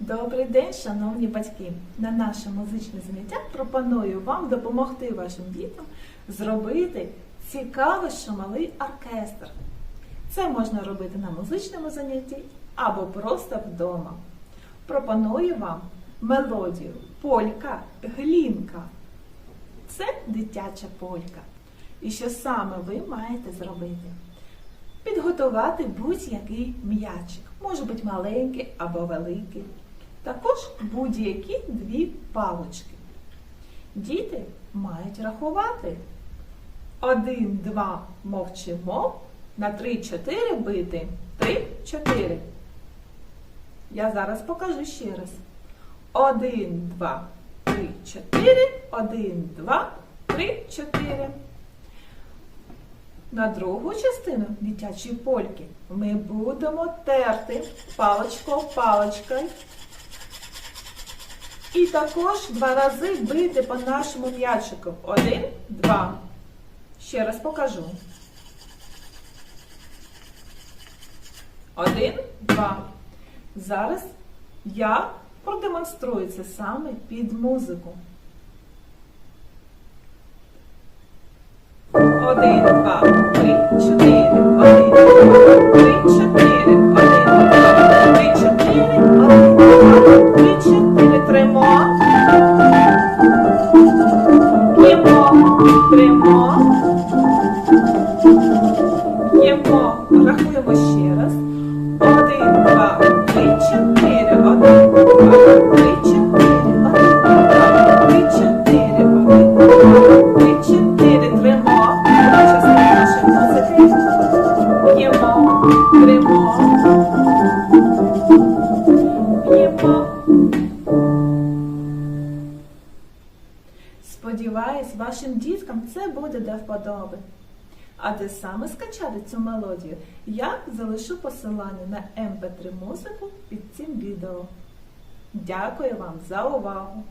Добрий день, шановні батьки! На наше музичне заняття пропоную вам допомогти вашим дітям зробити цікавий шумовий оркестр. Це можна робити на музичному занятті або просто вдома. Пропоную вам мелодію Полька Глінка. Це дитяча полька. І що саме ви маєте зробити? Підготувати будь-який м'ячик. Може бути маленький або великий. Також будь-які дві палочки. Діти мають рахувати. Один, два, мовчимо. На три-чотири бити. Три-чотири. Я зараз покажу ще раз. Один, два, три, чотири. Один, два, три, чотири. На другу частину дитячої польки ми будемо терти паличко паличкою. І також два рази бити по нашому м'ячику. Один, два. Ще раз покажу. Один, два. Зараз я продемонструю це саме під музику. Один, два, три, чотири. Тримо. П'ємо. Тримо. П'ємо. Рахуємо ще раз. Один, два, Сподіваюсь, вашим діткам це буде до вподоби. А де саме скачати цю мелодію, я залишу посилання на mp3 музику під цим відео. Дякую вам за увагу!